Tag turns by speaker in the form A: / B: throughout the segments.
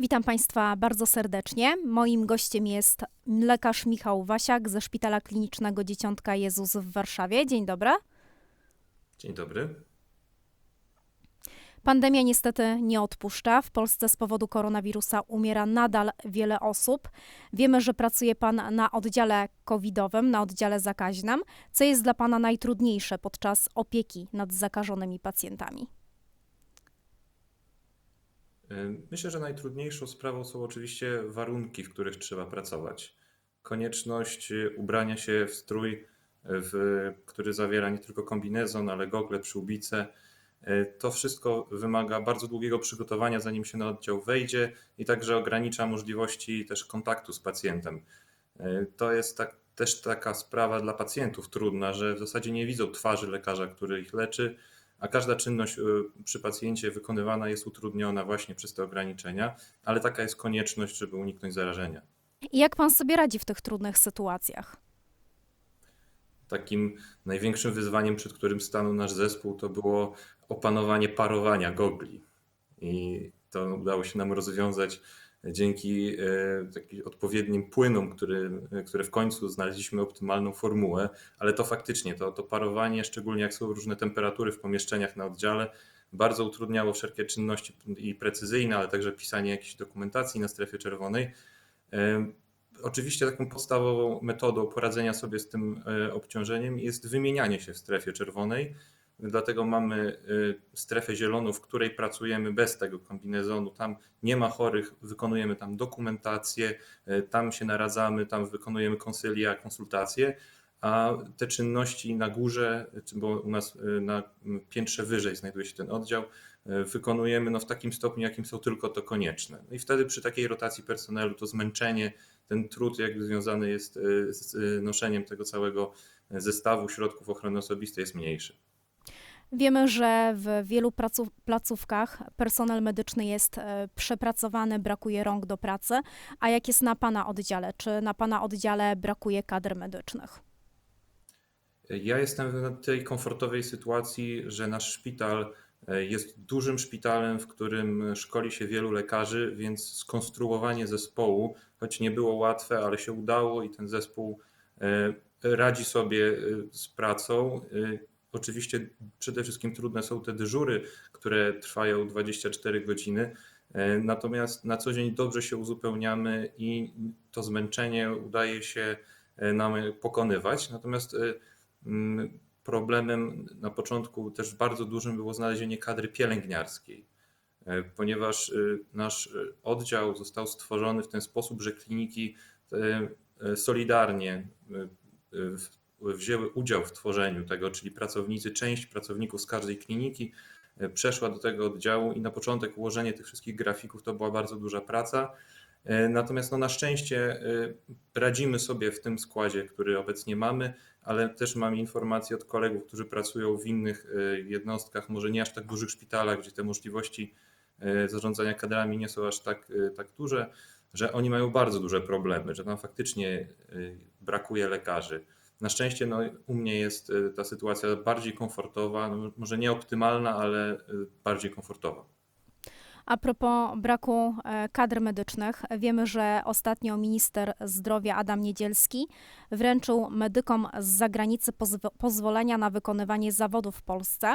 A: Witam Państwa bardzo serdecznie. Moim gościem jest lekarz Michał Wasiak ze Szpitala Klinicznego Dzieciątka Jezus w Warszawie. Dzień dobry.
B: Dzień dobry.
A: Pandemia niestety nie odpuszcza. W Polsce z powodu koronawirusa umiera nadal wiele osób. Wiemy, że pracuje Pan na oddziale covidowym, na oddziale zakaźnym. Co jest dla Pana najtrudniejsze podczas opieki nad zakażonymi pacjentami?
B: Y, Myślę, że najtrudniejszą sprawą są oczywiście warunki, w których trzeba pracować. Konieczność y, ubrania się w strój, y, w, który zawiera nie tylko kombinezon, ale gogle, przyłbice. Y, To wszystko wymaga bardzo długiego przygotowania, zanim się na oddział wejdzie i także ogranicza możliwości też kontaktu z pacjentem. Y, To jest tak, też taka sprawa dla pacjentów trudna, że w zasadzie nie widzą twarzy lekarza, który ich leczy, a każda czynność y, przy pacjencie wykonywana jest utrudniona właśnie przez te ograniczenia, ale taka jest konieczność, żeby uniknąć zarażenia.
A: I jak Pan sobie radzi w tych trudnych sytuacjach?
B: Takim największym wyzwaniem, przed którym stanął nasz zespół, to było opanowanie parowania gogli. I to udało się nam rozwiązać dzięki e, takim odpowiednim płynom, który, które w końcu znaleźliśmy optymalną formułę, ale to faktycznie to, to parowanie, szczególnie jak są różne temperatury w pomieszczeniach na oddziale, bardzo utrudniało wszelkie czynności i precyzyjne, ale także pisanie jakiejś dokumentacji na strefie czerwonej. E, Oczywiście taką podstawową metodą poradzenia sobie z tym e, obciążeniem jest wymienianie się w strefie czerwonej. Dlatego mamy e, strefę zieloną, w której pracujemy bez tego kombinezonu. Tam nie ma chorych, wykonujemy tam dokumentację, e, tam się naradzamy, tam wykonujemy konsylia, konsultacje. A te czynności na górze, bo u nas e, na piętrze wyżej znajduje się ten oddział, wykonujemy no w takim stopniu, jakim są tylko to konieczne. No i wtedy przy takiej rotacji personelu to zmęczenie, ten trud jakby związany jest z noszeniem tego całego zestawu środków ochrony osobistej jest mniejszy.
A: Wiemy, że w wielu placówkach personel medyczny jest e, przepracowany, brakuje rąk do pracy. A jak jest na Pana oddziale? Czy na Pana oddziale brakuje kadr medycznych?
B: Ja jestem w tej komfortowej sytuacji, że nasz szpital e, jest dużym szpitalem, w którym szkoli się wielu lekarzy, więc skonstruowanie zespołu, choć nie było łatwe, ale się udało i ten zespół e, radzi sobie z pracą. Oczywiście przede wszystkim trudne są te dyżury, które trwają 24 godziny. E, Natomiast na co dzień dobrze się uzupełniamy i to zmęczenie udaje się e, nam pokonywać. Natomiast e, Problemem na początku też bardzo dużym było znalezienie kadry pielęgniarskiej, ponieważ nasz oddział został stworzony w ten sposób, że kliniki solidarnie wzięły udział w tworzeniu tego, czyli pracownicy, część pracowników z każdej kliniki e, przeszła do tego oddziału i na początek ułożenie tych wszystkich grafików to była bardzo duża praca. E, Natomiast no, na szczęście e, radzimy sobie w tym składzie, który obecnie mamy, ale też mam informacje od kolegów, którzy pracują w innych jednostkach, może nie aż tak dużych szpitalach, gdzie te możliwości zarządzania kadrami nie są aż tak, tak duże, że oni mają bardzo duże problemy, że tam faktycznie brakuje lekarzy. Na szczęście no, u mnie jest e, ta sytuacja bardziej komfortowa, no, może nie optymalna, ale e, bardziej komfortowa.
A: A propos braku e, kadr medycznych, wiemy, że ostatnio minister zdrowia Adam Niedzielski wręczył medykom z zagranicy pozwo- pozwolenia na wykonywanie zawodów w Polsce.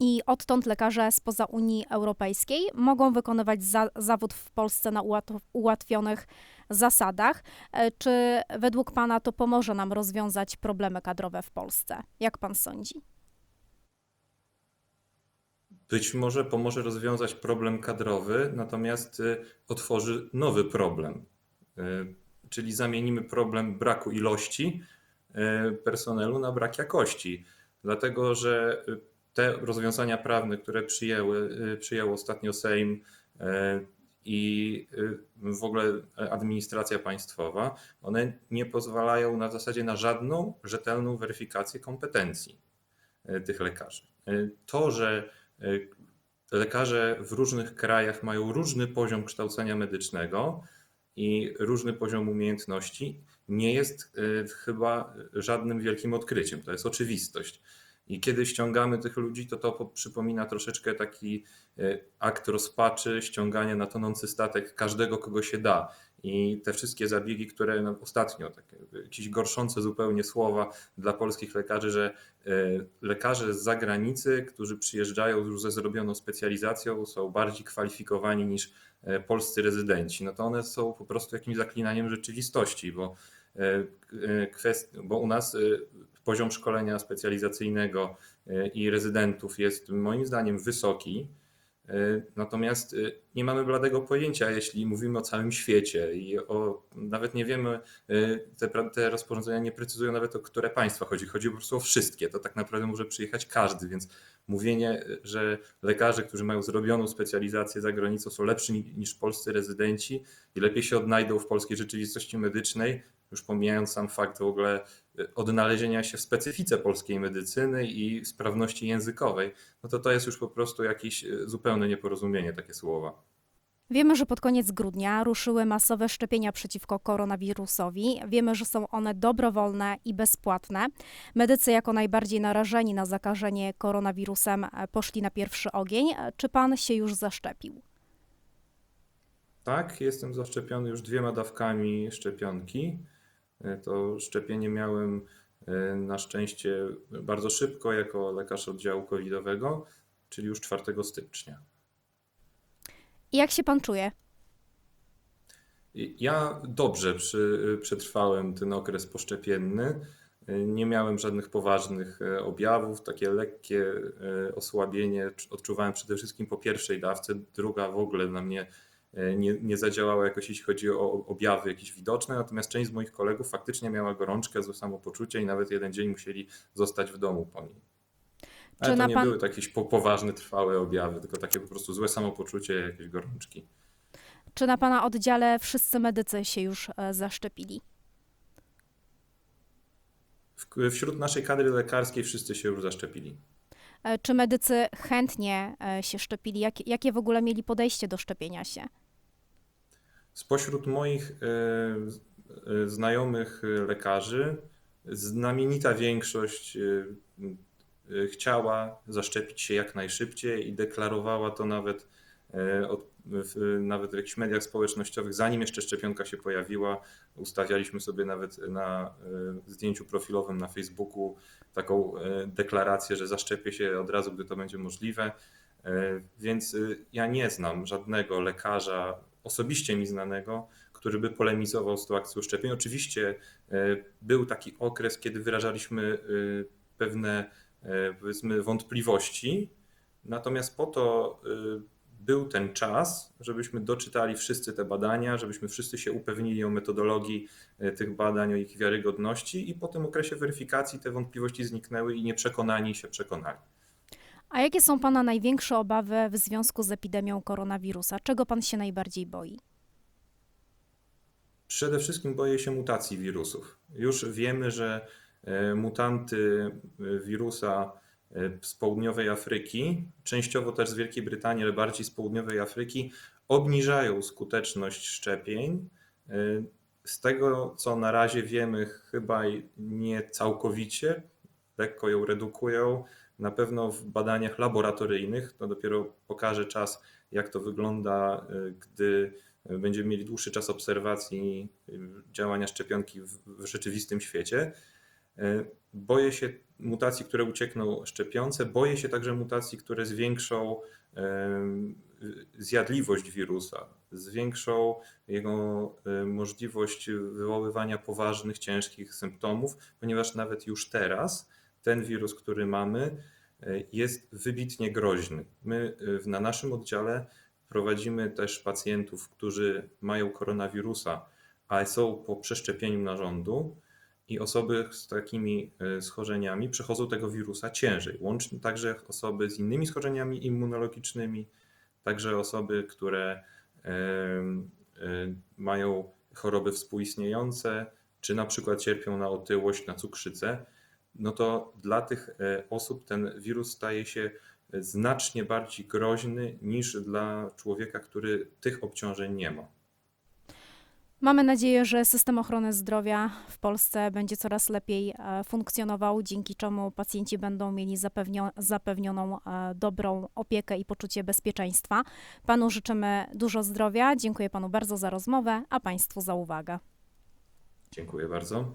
A: I odtąd lekarze spoza Unii Europejskiej mogą wykonywać za- zawód w Polsce na ułat- ułatwionych zasadach. E, Czy według Pana to pomoże nam rozwiązać problemy kadrowe w Polsce? Jak Pan sądzi?
B: Być może pomoże rozwiązać problem kadrowy, natomiast y, otworzy nowy problem. Y, Czyli zamienimy problem braku ilości y, personelu na brak jakości. Dlatego, że te rozwiązania prawne, które przyjęły, przyjął ostatnio Sejm i y, w ogóle administracja państwowa, one nie pozwalają na zasadzie na żadną rzetelną weryfikację kompetencji y, tych lekarzy. Y, To, że lekarze w różnych krajach mają różny poziom kształcenia medycznego i różny poziom umiejętności, nie jest chyba żadnym wielkim odkryciem. To jest oczywistość. I kiedy ściągamy tych ludzi, to to po- przypomina troszeczkę taki e, akt rozpaczy, ściągania na tonący statek każdego, kogo się da. I te wszystkie zabiegi, które no, ostatnio, takie jakieś gorszące zupełnie słowa dla polskich lekarzy, że e, lekarze z zagranicy, którzy przyjeżdżają już ze zrobioną specjalizacją, są bardziej kwalifikowani niż e, polscy rezydenci. No to one są po prostu jakimś zaklinaniem rzeczywistości, bo, bo u nas poziom szkolenia specjalizacyjnego e, i rezydentów jest moim zdaniem wysoki. E, Natomiast e, nie mamy bladego pojęcia, jeśli mówimy o całym świecie i o, nawet nie wiemy, te, te rozporządzenia nie precyzują nawet o które państwa chodzi. Chodzi po prostu o wszystkie. To tak naprawdę może przyjechać każdy, więc mówienie, że lekarze, którzy mają zrobioną specjalizację za granicą są lepsi ni- niż polscy rezydenci i lepiej się odnajdą w polskiej rzeczywistości medycznej, już pomijając sam fakt w ogóle odnalezienia się w specyfice polskiej medycyny i sprawności językowej, no to to jest już po prostu jakieś e, zupełne nieporozumienie, takie słowa.
A: Wiemy, że pod koniec grudnia ruszyły masowe szczepienia przeciwko koronawirusowi. Wiemy, że są one dobrowolne i bezpłatne. Medycy, jako najbardziej narażeni na zakażenie koronawirusem, e, poszli na pierwszy ogień. Czy pan się już zaszczepił?
B: Tak, jestem zaszczepiony już dwiema dawkami szczepionki. E, To szczepienie miałem e, na szczęście bardzo szybko jako lekarz oddziału covidowego, czyli już 4 stycznia.
A: Jak się pan czuje?
B: Ja dobrze przy, przetrwałem ten okres poszczepienny. Nie miałem żadnych poważnych e, objawów, takie lekkie e, osłabienie odczuwałem przede wszystkim po pierwszej dawce, druga w ogóle na mnie e, nie, nie zadziałała jakoś, jeśli chodzi o objawy jakieś widoczne, natomiast część z moich kolegów faktycznie miała gorączkę, złe samopoczucie i nawet jeden dzień musieli zostać w domu po niej. Ale
A: Czy
B: to nie
A: pan-
B: były jakieś po, poważne, trwałe objawy, tylko takie po prostu złe samopoczucie, jakieś gorączki.
A: Czy na pana oddziale wszyscy medycy się już e, zaszczepili?
B: Wśród naszej kadry lekarskiej wszyscy się już zaszczepili.
A: E, Czy medycy chętnie e, się szczepili? Jak, jakie w ogóle mieli podejście do szczepienia się?
B: Spośród moich e, e, znajomych e, lekarzy, znamienita większość chciała zaszczepić się jak najszybciej i deklarowała to nawet, nawet w jakichś mediach społecznościowych, zanim jeszcze szczepionka się pojawiła. Ustawialiśmy sobie nawet na zdjęciu profilowym na Facebooku taką deklarację, że zaszczepię się od razu, gdy to będzie możliwe. Więc ja nie znam żadnego lekarza osobiście mi znanego, który by polemizował z tą akcją szczepień. Oczywiście e, był taki okres, kiedy wyrażaliśmy y, pewne e, powiedzmy wątpliwości, natomiast po to był ten czas, żebyśmy doczytali wszyscy te badania, żebyśmy wszyscy się upewnili o metodologii e, tych badań, o ich wiarygodności i po tym okresie weryfikacji te wątpliwości zniknęły i nieprzekonani się przekonali.
A: A jakie są pana największe obawy w związku z epidemią koronawirusa? Czego pan się najbardziej boi?
B: Przede wszystkim boję się mutacji wirusów. Już wiemy, że e, mutanty e, wirusa e, z południowej Afryki, częściowo też z Wielkiej Brytanii, ale bardziej z południowej Afryki, obniżają skuteczność szczepień. Z tego, co na razie wiemy, chyba nie całkowicie, lekko ją redukują. Na pewno w badaniach laboratoryjnych, to dopiero pokaże czas, jak to wygląda, e, gdy będziemy mieli dłuższy czas obserwacji y, działania szczepionki w, rzeczywistym świecie. Y, Boję się mutacji, które uciekną szczepionce, boję się także mutacji, które zwiększą y, zjadliwość wirusa, zwiększą jego y, możliwość wywoływania poważnych, ciężkich symptomów, ponieważ nawet już teraz ten wirus, który mamy, y, jest wybitnie groźny. My w- na naszym oddziale prowadzimy też pacjentów, którzy mają koronawirusa, ale są po przeszczepieniu narządu i osoby z takimi e, schorzeniami przechodzą tego wirusa ciężej. Łącznie także osoby z innymi schorzeniami immunologicznymi, także osoby, które e, mają choroby współistniejące, czy na przykład cierpią na otyłość, na cukrzycę, no to dla tych e, osób ten wirus staje się znacznie bardziej groźny niż dla człowieka, który tych obciążeń nie ma.
A: Mamy nadzieję, że system ochrony zdrowia w Polsce będzie coraz lepiej e, funkcjonował, dzięki czemu pacjenci będą mieli zapewnio- zapewnioną e, dobrą opiekę i poczucie bezpieczeństwa. Panu życzymy dużo zdrowia. Dziękuję panu bardzo za rozmowę, a państwu za uwagę.
B: Dziękuję bardzo.